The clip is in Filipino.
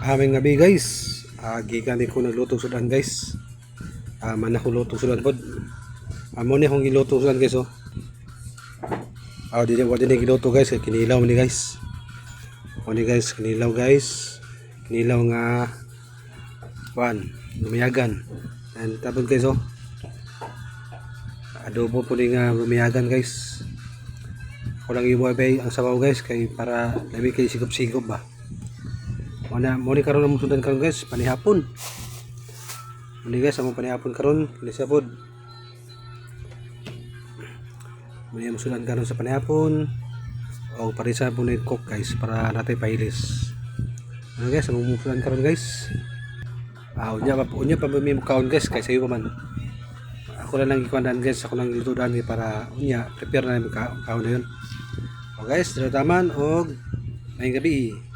Aming gabi guys. Ah, gikan ko nagluto sudan guys. Ah, man ako luto sudan pod. Amo ni akong giluto sudan guys oh. Ah, di wa din giluto guys, kay kinilaw ni guys. O ni guys, kinilaw guys. Kinilaw nga kuan, lumiyagan. And tapos guys oh. Adobo po ni nga lumiyagan guys. Ako lang yung buhay ang sabaw guys kay para labi kay sigop-sigop ba. Muna mo ni karon ang sudan karon guys, panihapon. Muni guys, amo panihapon karon, lisa pod. Muni ang sudan karon sa panihapon. O parisa po ni cook guys para natin pahilis. Ano guys, ang sudan karon guys. Ah, unya pa unya pa may mukaon guys kay sayo man. Ako na lang ikuandan guys, ako lang lutudan ni para unya prepare na yung kaon na yun. O guys, dito taman og may gabi.